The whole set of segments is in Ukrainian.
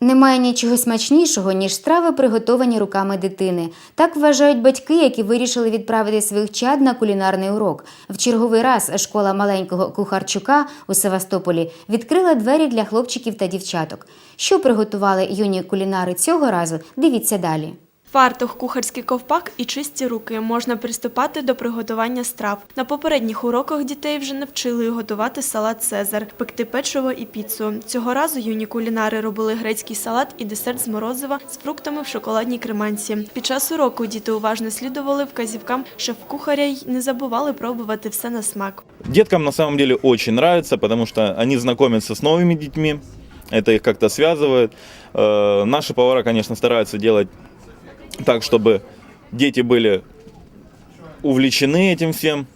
Немає нічого смачнішого, ніж страви, приготовані руками дитини. Так вважають батьки, які вирішили відправити своїх чад на кулінарний урок. В черговий раз школа маленького кухарчука у Севастополі відкрила двері для хлопчиків та дівчаток. Що приготували юні кулінари цього разу? Дивіться далі. Фартух, кухарський ковпак і чисті руки можна приступати до приготування страв. На попередніх уроках дітей вже навчили готувати салат Цезар, пекти печиво і піцу. Цього разу юні кулінари робили грецький салат і десерт з морозива з фруктами в шоколадній креманці. Під час уроку діти уважно слідували вказівкам шеф-кухаря й не забували пробувати все на смак. Деткам на самом деле очень нравится, потому что они знакомятся с новыми детьми, это их как-то связывает. Э, Наши повара, конечно, стараются делать так, чтобы дети были увлечены этим всем.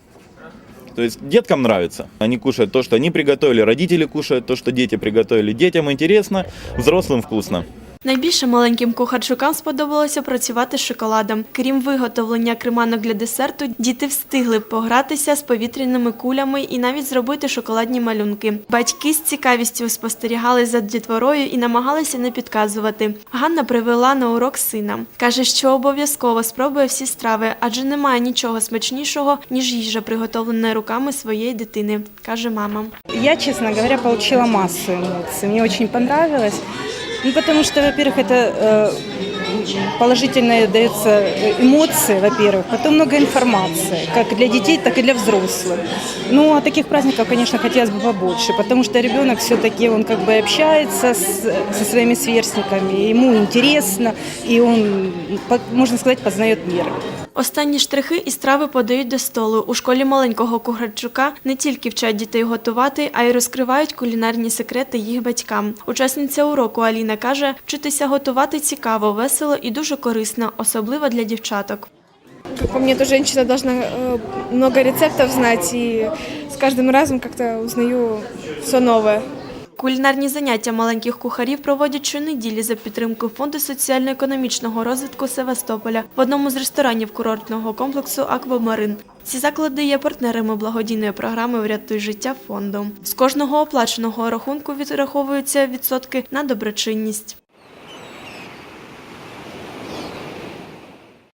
То есть деткам нравится. Они кушают то, что они приготовили, родители кушают то, что дети приготовили. Детям интересно, взрослым вкусно. Найбільше маленьким кухарчукам сподобалося працювати з шоколадом. Крім виготовлення креманок для десерту, діти встигли погратися з повітряними кулями і навіть зробити шоколадні малюнки. Батьки з цікавістю спостерігали за дітворою і намагалися не підказувати. Ганна привела на урок сина. Каже, що обов'язково спробує всі страви, адже немає нічого смачнішого, ніж їжа, приготовлена руками своєї дитини, каже мама. Я, честно говоря, получила массу эмоций. Мне очень понравилось. Ну, потому что, во-первых, это э, положительные даются э, эмоции, во-первых, потом много информации, как для детей, так и для взрослых. Ну, а таких праздников, конечно, хотелось бы побольше, потому что ребенок все-таки, он как бы общается с- со своими сверстниками, ему интересно, и он, по- можно сказать, познает мир. Останні штрихи і страви подають до столу. У школі маленького кухарчука не тільки вчать дітей готувати, а й розкривають кулінарні секрети їх батькам. Учасниця уроку Аліна каже, вчитися готувати цікаво, весело і дуже корисно, особливо для дівчаток. Как по мне, то женщина должна много рецептов знать, и с каждым разом как-то узнаю все новое. Кулінарні заняття маленьких кухарів проводять щонеділі за підтримки Фонду соціально-економічного розвитку Севастополя в одному з ресторанів курортного комплексу Аквамарин. Ці заклади є партнерами благодійної програми Врятуй життя фонду. З кожного оплаченого рахунку відраховуються відсотки на доброчинність.